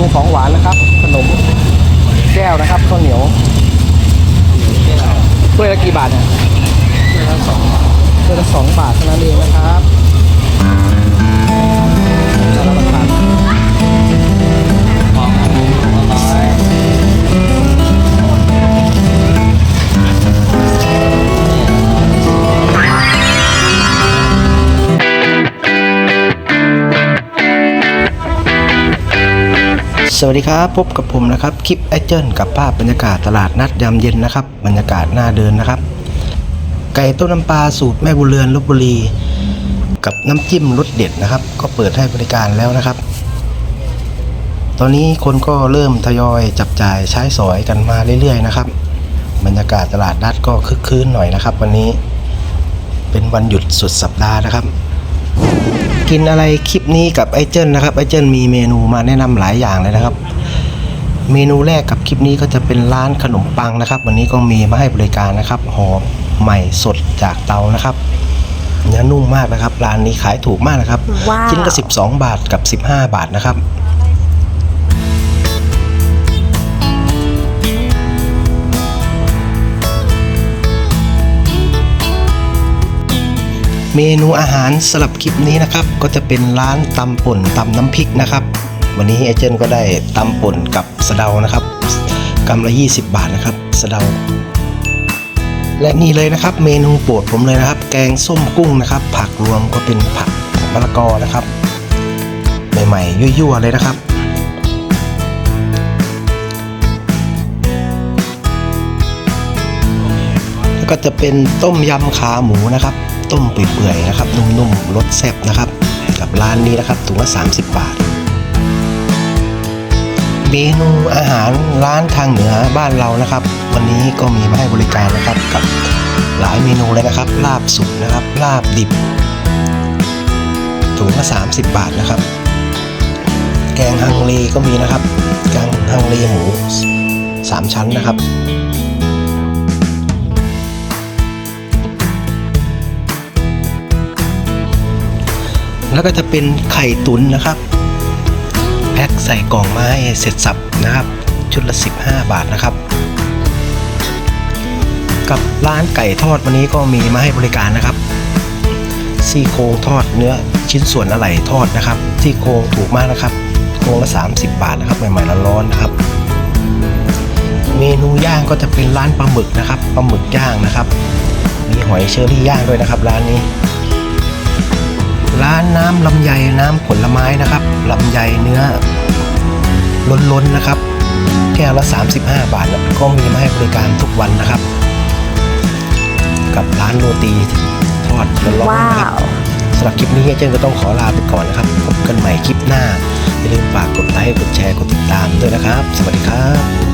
นูของหวานนะครับ ขนมแก้วนะครับข้าวเหนียวถ้วยละกี่บาทเนี่ยถ้วยละสองถ้วยละสองบาทเท่านั้นเองนะครับ สวัสดีครับ พบกับผมนะครับ คลิปไอเจิลกับภาพบรรยากาศตลาดนัดยามเย็นนะครับ บรรยากาศน่าเดินนะครับ ไก่ต้มน้ำปลาสูตรแม่บุเรือนลบบุรี กับน้ำจิ้มรสเด็ดนะครับ ก็เปิดให้บริการแล้วนะครับ ตอนนี้คนก็เริ่มทยอยจับจ่ายใช้สอยกันมาเรื่อยๆนะครับ บรรยากาศตลาดนัดก็คึกคืนหน่อยนะครับ วันนี้เป็นวันหยุดสุดสัปดาห์นะครับ กินอะไรคลิปนี้กับไอเจิ้นนะครับไอเจิ้นมีเมนูมาแนะนำหลายอย่างเลยนะครับ เมนูแรกกับคลิปนี้ก็จะเป็นร้านขนมปังนะครับ วันนี้ก็มีมาให้บริการนะครับหอมใหม่สดจากเตานะครับเนื้อนุ่มมากนะครับร้านนี้ขายถูกมากนะครับว้าวชิ้นละ12 บาทกับ 15 บาทนะครับ เมนูอาหารสำหรับคลิปนี้นะครับ ก็จะเป็นร้านตำป่นตำน้ำพริกนะครับ วันนี้ไอเจนก็ได้ตำป่นกับสะเดานะครับกำละ 20 บาทนะครับสะเดา และนี่เลยนะครับ เมนูโปรดผมเลยนะครับ แกงส้มกุ้งนะครับ ผักรวมก็เป็นผักมะละกอนะครับ ใหม่ๆยั่วๆเลยนะครับแล้วก็จะเป็นต้มยำขาหมูนะครับ ต้มเปื่อยๆนะครับนุ่มๆรสแซ่บนะครับ กับร้านนี้นะครับถุงละ30 บาท เมนูอาหารร้านทางเหนือบ้านเรานะครับ วันนี้ก็มีมาให้บริการนะครับกับหลายเมนูเลยนะครับ ลาบสุกนะครับ ลาบดิบถุงละ30 บาทนะครับ แกงฮังเลก็มีนะครับแกงฮังเลหมูสามชั้นนะครับ แล้วก็จะเป็นไข่ตุ๋นนะครับ แพ็คใส่กล่องไม้เสร็จสับนะครับ ชุดละ 15 บาทนะครับ กับร้านไก่ทอดวันนี้ก็มีมาให้บริการนะครับซี่โครงทอดเนื้อชิ้นส่วนอะไหล่ทอดนะครับซี่โครงถูกมากนะครับโครงละ 30 บาทนะครับใหม่ๆร้อนๆนะครับ เมนูย่างก็จะเป็นร้านปลาหมึกนะครับปลาหมึกย่างนะครับ มีหอยเชอรี่ย่างด้วยนะครับ ร้านนี้ร้านน้ำลำไยน้ำผลไม้นะครับลำไยเนื้อล้นๆนะครับ แก้วละ 35 บาทนะก็มีมาให้บริการทุกวันนะครับ กับร้านโรตีทอดร้อนๆว้านะครับวสำหรับคลิปนี้เจนก็ต้องขอลาไปก่อนนะครับพบกันใหม่คลิปหน้าอย่าลืมฝากกดไลค์กดแชร์กดติดตามด้วยนะครับ สวัสดีครับ